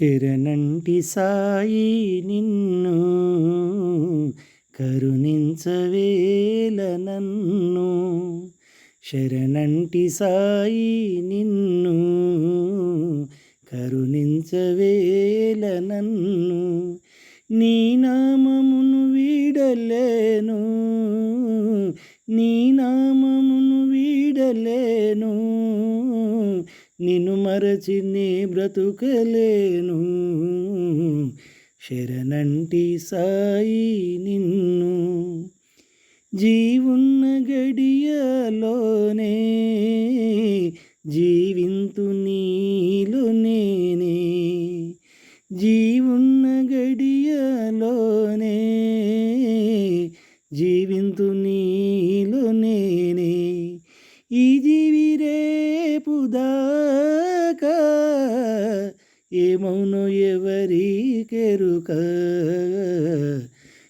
శరణంటి సాయి నిన్ను కరుణించవేల నన్ను. శరణంటి సాయి నిన్ను కరుణించవేల నన్ను. నీ నామమును వీడలేను నీ నామమును వీడలేను. నిన్ను మరచి నీ బ్రతుకలేను. శరణంటి సాయి నిన్ను జీవున్న గడియలోనే జీవింతు నీలో నేనే. జీవున్న గడియలోనే జీవింతు నీలో ఏమౌనో ఎవరికెరుక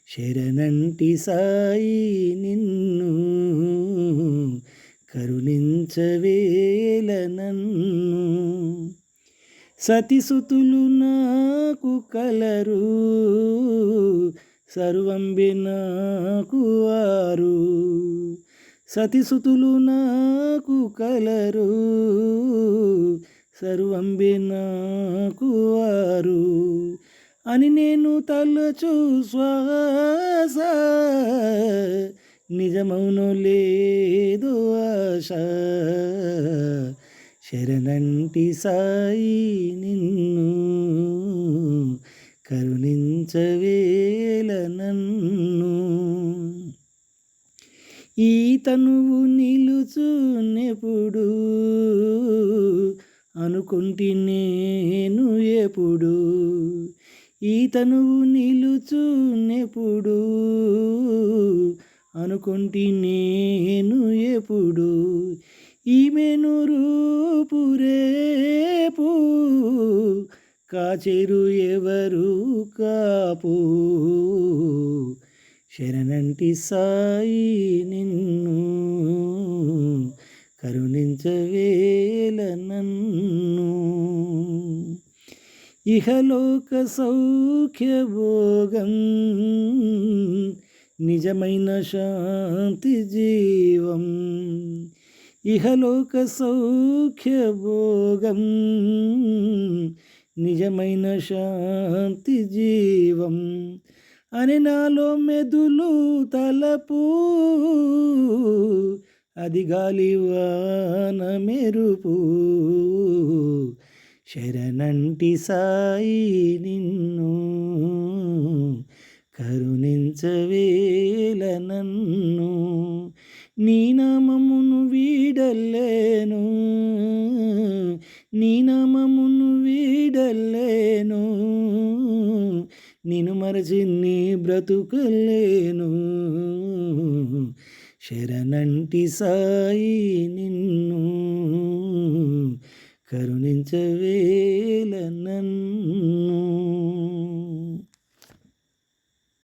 శరణంటి సాయి నిన్ను కరుణించవేల నన్ను సతిసుతులు నాకు కలరు సర్వంబి నాకు వారు సతిసుతులు నాకు కలరు సర్వంబి నా అని నేను తలచు శ్వాస. నిజమౌను లేదు ఆశ. శరణంటి సాయి నిన్ను కరుణించవేల నన్ను. ఈ తనువు నిలుచునెప్పుడు అనుకుంటి నేను ఎప్పుడు ఈతను నిలుచునెప్పుడు అనుకుంటి నేను ఎప్పుడు ఈమెను రూపురేపు కాచెరు ఎవరు కాపు శరణంటి సాయి నిన్ను కరుణించవేల నన్ను ఇహలోక సౌఖ్యభోగం నిజమైన శాంతి జీవం. ఇహలోక సౌఖ్యభోగం నిజమైన శాంతి జీవం. అని నాలో మెదులు తలపు అది గాలివాన మెరుపు. శరణంటి సాయి నిన్ను కరుణించవేల నన్ను. నీ నామమును వీడలేను నీ నామమును వీడలేను నిన్ను మరచి నీ బ్రతుకలేను. శరణంటి సాయి నిన్ను కరుణించవేల నన్ను